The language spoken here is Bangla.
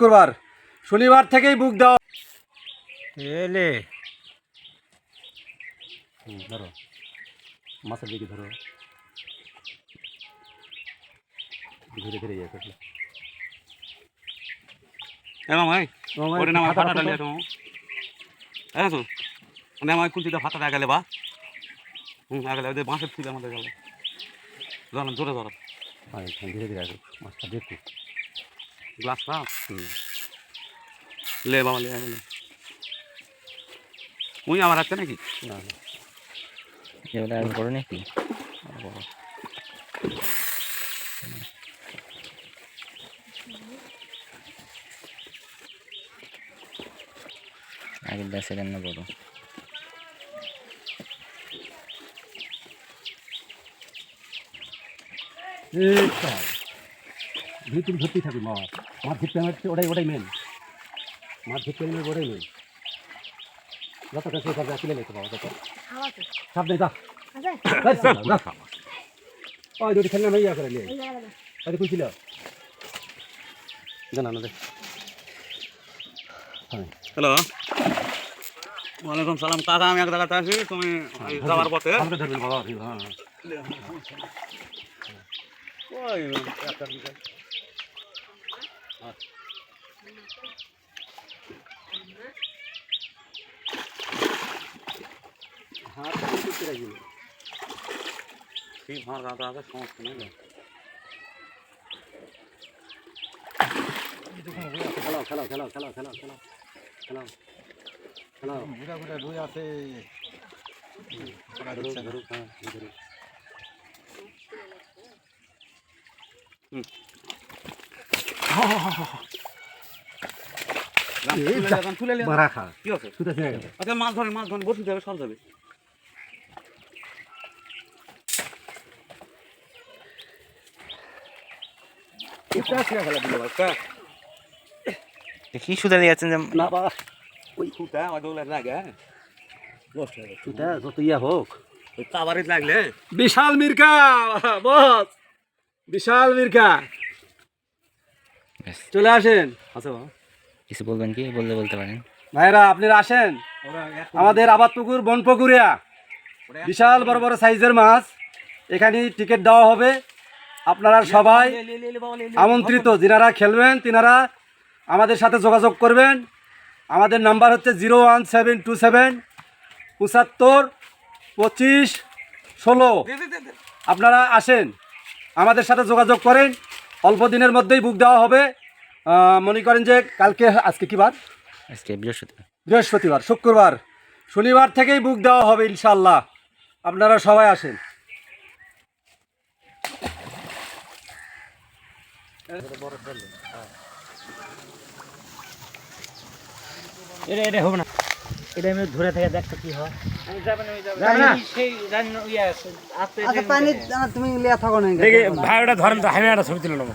শুক্রবার। শনিবার থেকেই বুক দেওয়া এলে ধরো। মাছের দিকে ধরো। ধীরে ধীরে ইয়ে করলে ভাই ওরে তো ফাটা গেলে বা। হুম আগলে ওদের বাঁশের ছিল আমাদের গেলে। ধরো জোরে ধরো ধীরে ধীরে আসো মাছটা দেখো। গ্লাস না লে বাবা লে উই আমার আছে নাকি? না না। এবারে আর বড় নাকি? আগের দাসের না বড়? ভিতরে ধরতেই থাকবে মাছ মাছ ধরতে আমার ওটাই ওটাই মেন মাছ ধরতে গেলে ওটাই মেন যত কাছে কাছে আসলে লেতে পাবো যত। সাপ নেই যা। ওই দুটি খেলনা মেয়ে করে নিয়ে। আরে কই ছিল জানা না হ্যাঁ। হ্যালো। ওয়ালাইকুম সালাম। কাকা আমি এক জায়গাতে আছি। তুমি যাওয়ার পথে। আমাকে ধরবেন বাবা হ্যাঁ। ওই একটা। হাত করতে রাখি ঠিক আমার গাঁদা আছে সমস্যা নেই খেলাও খেলাও খেলাও খেলাও খেলাও খেলাও খেলাও খেলাও ঘুরা ঘুরা রুই আছে ধরুক ধরুক হ্যাঁ ধরুক তুলে মাছ ধরেন মাছ ধরেন বসে যাবে সব যাবে। কি সুদা দিয়ে আছেন না বাবা ওই খুঁটা ওগুলো লাগে হয়ে। সুতা যত ইয়া হোক। ওই লাগলে বিশাল মির্কা বস বিশাল মির্কা। চলে আসেন। আচ্ছা কিছু বলবেন কি? বললে বলতে পারেন। ভাইরা আপনারা আসেন। আমাদের আবাদ পুকুর বন পুকুরিয়া বিশাল বড় বড় সাইজের মাছ। এখানে টিকিট দেওয়া হবে। আপনারা সবাই আমন্ত্রিত। যিনারা খেলবেন তিনারা আমাদের সাথে যোগাযোগ করবেন। আমাদের নাম্বার হচ্ছে zero one seven two seven পঁচাত্তর পঁচিশ ষোলো। আপনারা আসেন। আমাদের সাথে যোগাযোগ করেন। অল্প দিনের মধ্যেই বুক দেওয়া হবে। মনে করেন যে কালকে আজকে কী বার? আজকে বৃহস্পতিবার। বৃহস্পতিবার শুক্রবার। শনিবার থেকেই বুক দেওয়া হবে ইনশাল্লাহ আপনারা সবাই আসেন। এটা এটা হবে না। এটা আমি ধরে থেকে দেখতে কি হয়। আচ্ছা পানি তুমি লিয়া থাকো না ভাই ওটা ধরেন তো আমি একটা ছবি তুলে নেব।